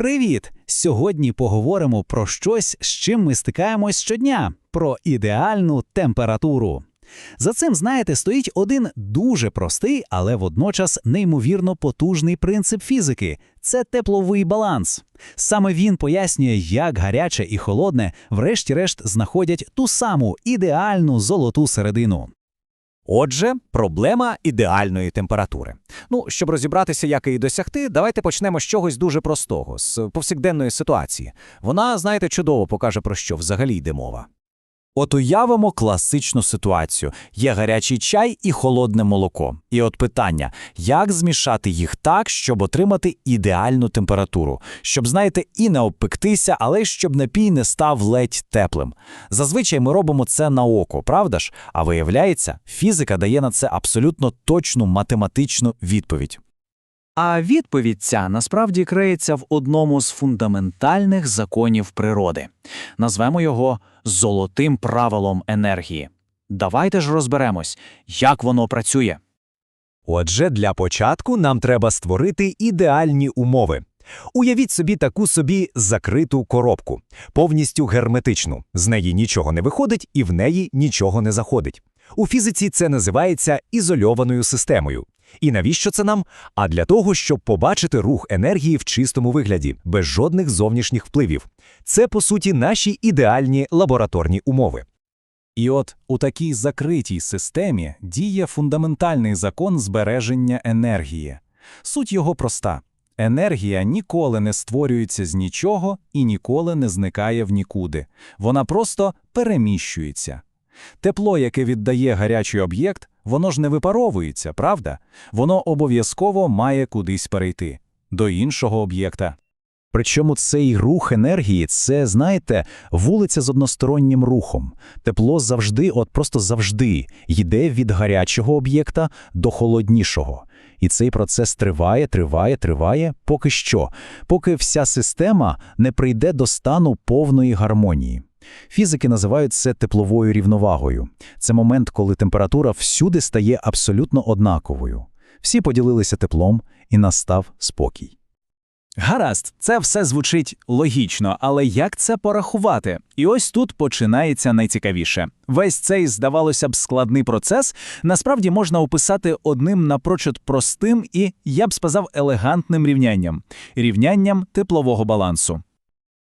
Привіт! Сьогодні поговоримо про щось, з чим ми стикаємось щодня: про ідеальну температуру. За цим, знаєте, стоїть один дуже простий, але водночас неймовірно потужний принцип фізики це тепловий баланс. Саме він пояснює, як гаряче і холодне, врешті-решт, знаходять ту саму ідеальну золоту середину. Отже, проблема ідеальної температури. Ну, щоб розібратися, як її досягти, давайте почнемо з чогось дуже простого, з повсякденної ситуації. Вона, знаєте, чудово покаже, про що взагалі йде мова. От уявимо класичну ситуацію: є гарячий чай і холодне молоко. І от питання: як змішати їх так, щоб отримати ідеальну температуру, щоб, знаєте, і не обпектися, але щоб напій не став ледь теплим. Зазвичай ми робимо це на око, правда ж? А виявляється, фізика дає на це абсолютно точну математичну відповідь. А відповідь ця насправді криється в одному з фундаментальних законів природи. Назвемо його золотим правилом енергії. Давайте ж розберемось, як воно працює. Отже, для початку нам треба створити ідеальні умови. Уявіть собі таку собі закриту коробку, повністю герметичну. З неї нічого не виходить і в неї нічого не заходить. У фізиці це називається ізольованою системою. І навіщо це нам? А для того, щоб побачити рух енергії в чистому вигляді, без жодних зовнішніх впливів. Це, по суті, наші ідеальні лабораторні умови. І от у такій закритій системі діє фундаментальний закон збереження енергії. Суть його проста: енергія ніколи не створюється з нічого і ніколи не зникає в нікуди. Вона просто переміщується. Тепло, яке віддає гарячий об'єкт, воно ж не випаровується, правда? Воно обов'язково має кудись перейти до іншого об'єкта. Причому цей рух енергії це, знаєте, вулиця з одностороннім рухом. Тепло завжди, от просто завжди, йде від гарячого об'єкта до холоднішого. І цей процес триває, триває, триває, поки що, поки вся система не прийде до стану повної гармонії. Фізики називають це тепловою рівновагою. Це момент, коли температура всюди стає абсолютно однаковою. Всі поділилися теплом, і настав спокій. Гаразд, це все звучить логічно, але як це порахувати? І ось тут починається найцікавіше. Весь цей, здавалося б, складний процес насправді можна описати одним напрочуд простим і, я б сказав, елегантним рівнянням рівнянням теплового балансу.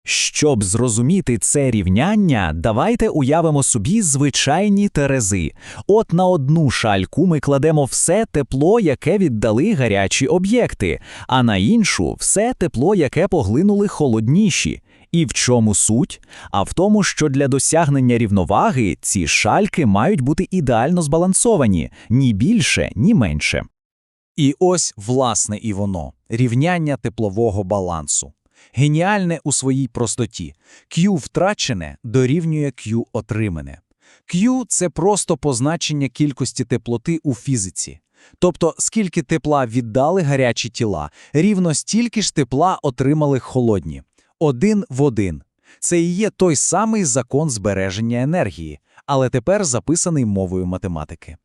Щоб зрозуміти це рівняння, давайте уявимо собі звичайні терези. От на одну шальку ми кладемо все тепло, яке віддали гарячі об'єкти, а на іншу все тепло, яке поглинули холодніші. І в чому суть? А в тому, що для досягнення рівноваги ці шальки мають бути ідеально збалансовані, ні більше, ні менше. І ось, власне, і воно рівняння теплового балансу. Геніальне у своїй простоті. Q втрачене дорівнює Q отримане. Q – це просто позначення кількості теплоти у фізиці. Тобто, скільки тепла віддали гарячі тіла, рівно стільки ж тепла отримали холодні. Один в один. Це і є той самий закон збереження енергії, але тепер записаний мовою математики.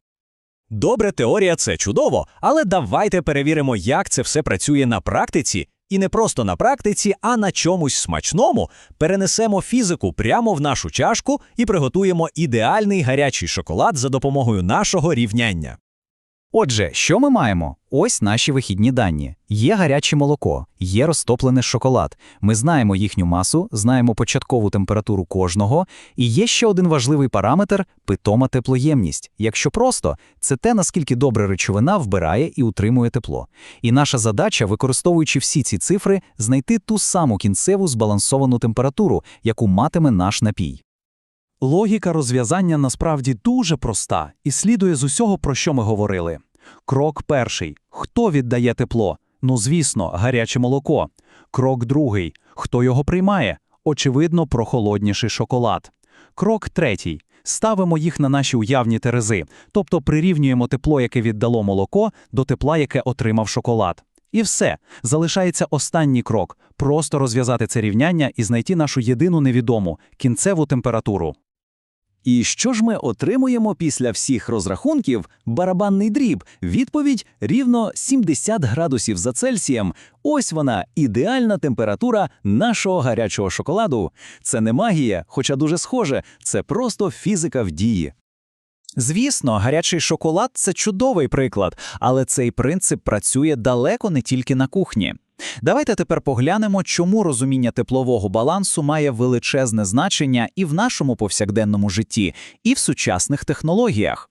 Добре, теорія це чудово, але давайте перевіримо, як це все працює на практиці і не просто на практиці, а на чомусь смачному перенесемо фізику прямо в нашу чашку і приготуємо ідеальний гарячий шоколад за допомогою нашого рівняння. Отже, що ми маємо? Ось наші вихідні дані. Є гаряче молоко, є розтоплений шоколад. Ми знаємо їхню масу, знаємо початкову температуру кожного, і є ще один важливий параметр питома теплоємність. Якщо просто, це те, наскільки добре речовина вбирає і утримує тепло. І наша задача, використовуючи всі ці цифри, знайти ту саму кінцеву збалансовану температуру, яку матиме наш напій. Логіка розв'язання насправді дуже проста і слідує з усього, про що ми говорили. Крок перший хто віддає тепло? Ну, звісно, гаряче молоко. Крок другий хто його приймає? Очевидно, прохолодніший шоколад. Крок третій. Ставимо їх на наші уявні терези, тобто прирівнюємо тепло, яке віддало молоко, до тепла, яке отримав шоколад. І все. Залишається останній крок просто розв'язати це рівняння і знайти нашу єдину невідому кінцеву температуру. І що ж ми отримуємо після всіх розрахунків? Барабанний дріб. Відповідь рівно 70 градусів за Цельсієм. Ось вона, ідеальна температура нашого гарячого шоколаду. Це не магія, хоча дуже схоже, це просто фізика в дії. Звісно, гарячий шоколад це чудовий приклад, але цей принцип працює далеко не тільки на кухні. Давайте тепер поглянемо, чому розуміння теплового балансу має величезне значення і в нашому повсякденному житті, і в сучасних технологіях.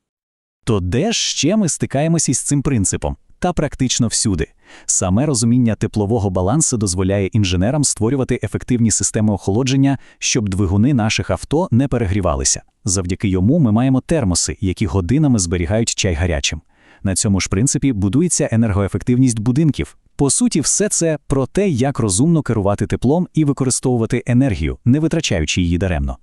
То де ж ще ми стикаємося із цим принципом? Та практично всюди. Саме розуміння теплового балансу дозволяє інженерам створювати ефективні системи охолодження, щоб двигуни наших авто не перегрівалися. Завдяки йому ми маємо термоси, які годинами зберігають чай гарячим. На цьому ж принципі будується енергоефективність будинків. По суті, все це про те, як розумно керувати теплом і використовувати енергію, не витрачаючи її даремно.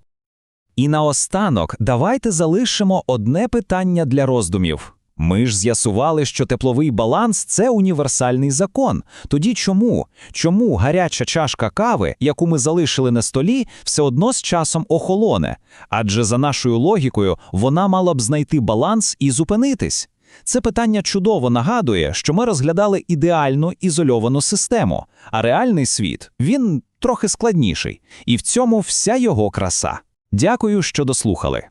І наостанок давайте залишимо одне питання для роздумів. Ми ж з'ясували, що тепловий баланс це універсальний закон. Тоді чому? Чому гаряча чашка кави, яку ми залишили на столі, все одно з часом охолоне? Адже за нашою логікою вона мала б знайти баланс і зупинитись. Це питання чудово нагадує, що ми розглядали ідеальну ізольовану систему, а реальний світ він трохи складніший, і в цьому вся його краса. Дякую, що дослухали.